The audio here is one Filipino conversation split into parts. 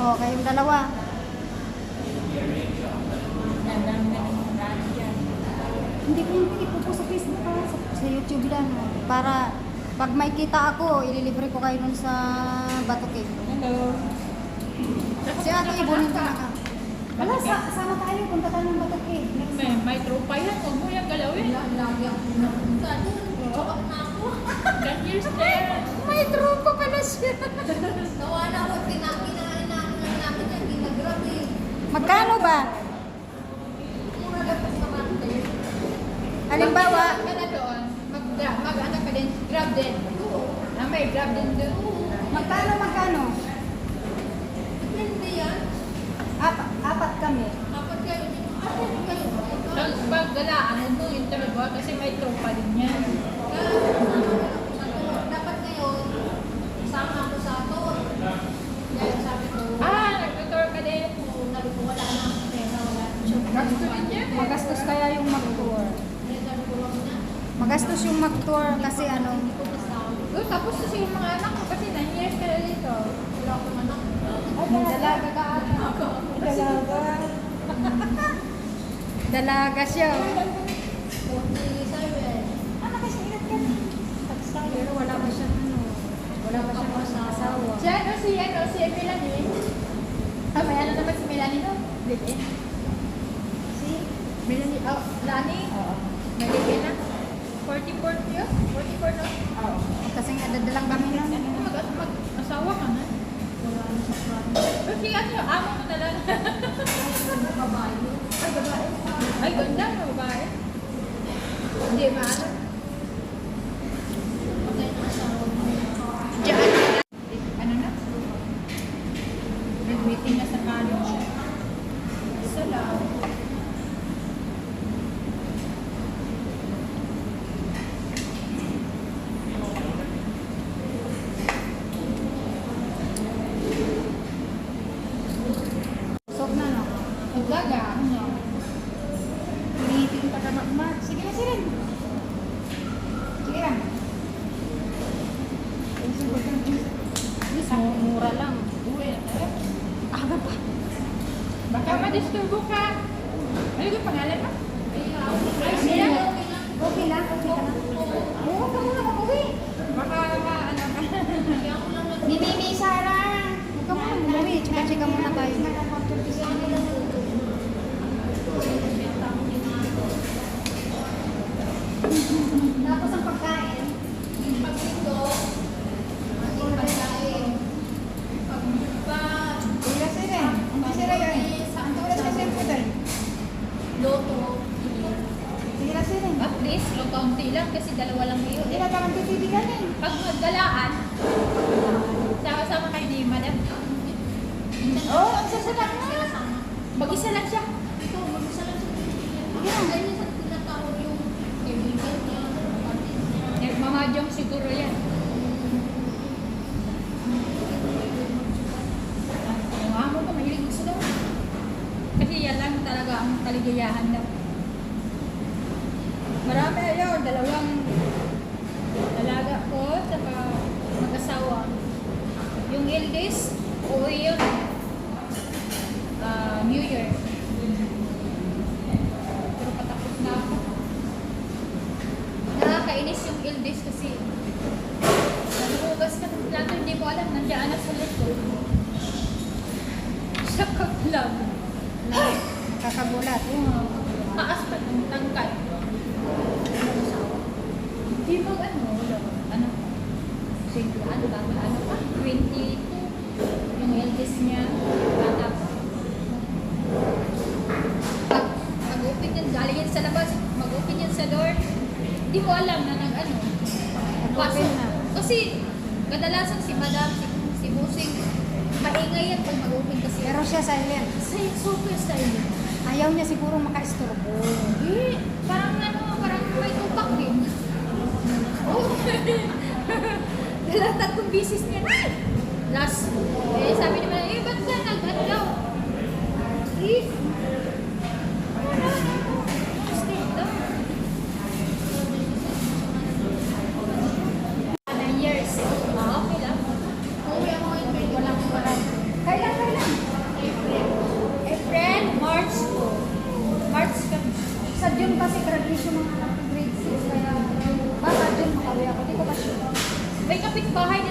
O, kayong dalawa. Hindi ko hindi po sa Facebook ha, sa, sa YouTube lang. Para pag may kita ako, ililibre ko kayo nun sa Bato Cave. Hello. Si Ate Ibonin ka na ka. Wala, sa, sama tayo. Punta tayo ng Bato Cave. May, may tropa yan. Huwag mo yung galawin. Lagi ako napunta doon. Tsaka na ako. God years na yan. May truko pala siya. Nawa na ako. Pinakinain namin lang namin yan. Ginagrab eh. Magkano ba? Halimbawa, ka na doon, mag, mag ano ka din, grab din. Ah, may grab din doon. magkano, magkano? Depende yan. Apat, apat kami. Apat kayo. Apat kayo. Pag, galaan, mo yung talaga kasi may tropa din yan. Dapat ngayon, sama ako sa tour. Dahil sabi ko, Ah, nagtutour ka din. kung sabi ko wala na akong pera, wala na siya. Gusto din yan. eh. Magastos kaya yung mag-tour. Magastos yung mag-tour kasi ano, Oh, tapos kasi yung mga anak ko kasi 9 years ka dito. Wala akong anak. dalaga ka ata. Dalaga. Dalaga siya. Ano kasi ingat ka na? Pero wala pa siyang ano. Wala pa siyang asawa. Si ano, si ano, si Melanie. Ah, may ano naman si Melanie no? Live-in. Si? Melanie, oh, Lani. Oo. May live-in na. 44 yun? 44 no? Oo. Kasi nga dadalang kami na. Ano mag, mag, asawa ka na? Wala na sa kwarto. Kasi ano, amo mo na lang. Babae. Ay, babae. Ay, ganda na babae. Hindi, maano. Patay na asawa mo. Diyan na. Ano na? Nag-meeting na sa college. Isa lang. Sok na no. Maglaga. Ano? Pa ka mag Sige na, sige. Sige lang. Yes, mura lang. Uwi na tayo. Aga pa. Baka madisturbo ka. Ano yung pangalan mo? Ay, siya? Okay lang, okay ka lang. Oo, huwag ka muna umuwi. Baka ma, ano ka. Kaya ako lang nag- Ni Mimi Sara. Huwag ka muna umuwi. Chika-chika muna tayo. Tapos ang pagkain. Pag ito, maging pagkain. Pag pag Sira sira. Ang sira yan. Ang tulad kasi ang pudal. loto, Sira sira. At least, o kaunti lang kasi dalawa lang yun. Hindi na parang titibigan eh. Pag magdalaan, sama-sama kayo ni Madam. Oo, ang sasadak na. Mag-isa lang siya. Ito, mag-isa lang sa Kaya ganyan sa tinatawag yung kaibigan niya, kapatid niya. Siguro yan. Yung amo ko, mahilig gusto daw. Kasi yan lang talaga ang kaligayahan daw. Marami ayaw, dalawang dalaga ko, saka mag-asawa. Yung eldest, uwi yun. Ah, New Year. Pero patapos na ako. Nakakainis yung eldest kasi nanuhugas ka ng plato, hindi ko alam, nandiyan na sa likod. Sa kaklag. Kakagulat. Taas pa ng tangkay. Di ba ano, ano, sige, ano ba, ano pa, 22, yung eldest niya, bata pa. Pag, mag-open yan, galing yan sa labas, mag-open yan sa door, di ko alam na nag ano, na. Kasi, kadalasan si Madam, si, si Busing, maingay yan pag mag-open kasi. Pero siya silent. Kasi super style. Ayaw niya siguro maka-istorbo. Eh, parang ano, may tupak eh. Oh. Dala tatlong bisis niya. Last. Eh, sabi naman, eh, ba't ka nag-ano daw? Please. Ah, Sadyang kasi graduation mga anak Bye,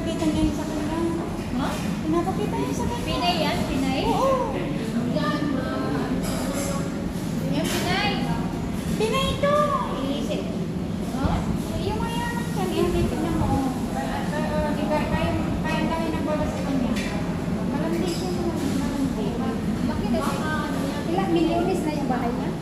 pinapakita niya yun sa kanya. Ha? Huh? Pinapakita niya sa kanya. Pinay yan? Pinay? Oo. Yan. Yan, Pinay. Pinay ito. Iisip. Ha? Huh? Yung mga anak na mo. Di ba, kaya, kaya kami nagbawa sa kanya. Malandi siya mo. Malandi. Bakit? Ilang milyones na yung bahay niya?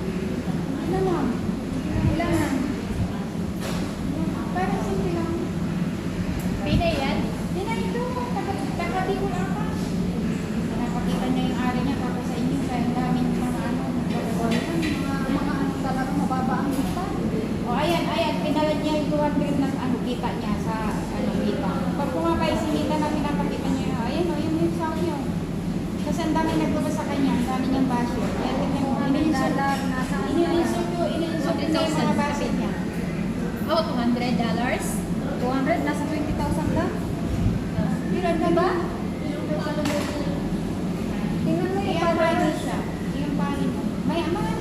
Kasi ang dami nagpunta sa kanya, ang dami niyang basher. Kaya tingnan mo, inilisip ko, inilisip ko na yung mga basher niya. Oh, $200? 200? Nasa 20,000 lang? Pero na ba? Tingnan mo yung pangit. Yung pangit. May mga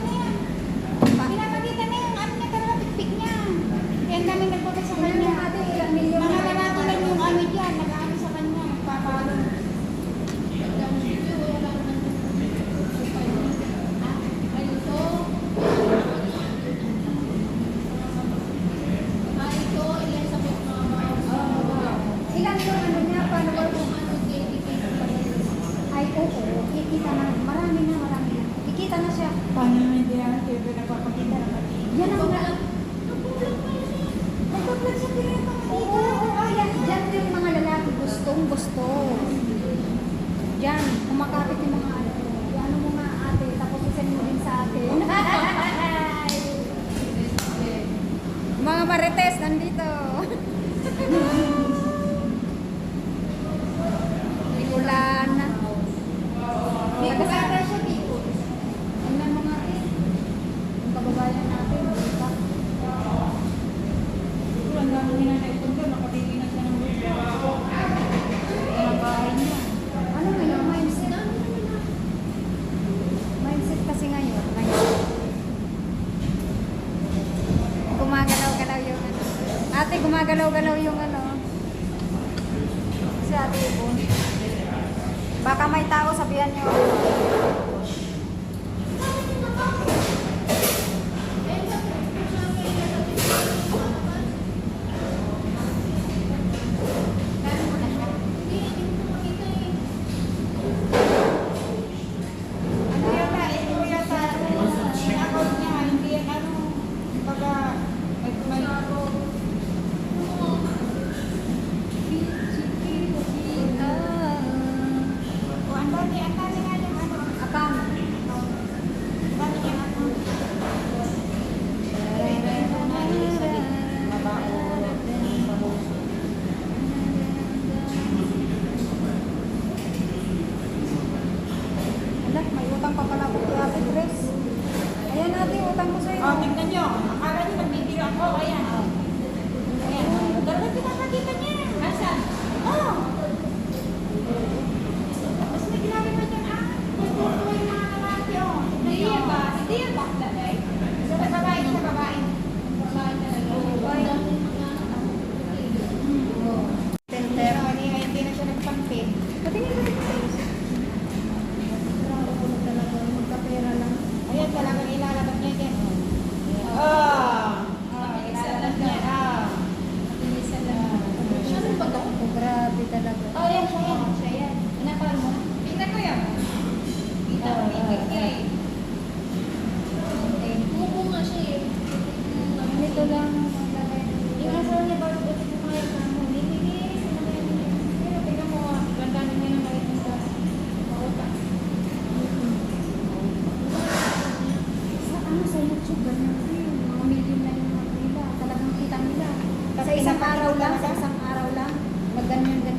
Dati gumagalaw-galaw yung ano. Sa ate. Baka may tao sabihan niyo. ganyan din. Mga million na yung mga nila. Talagang kita nila. Sa isang araw lang, sa isang araw lang, magganyan-ganyan.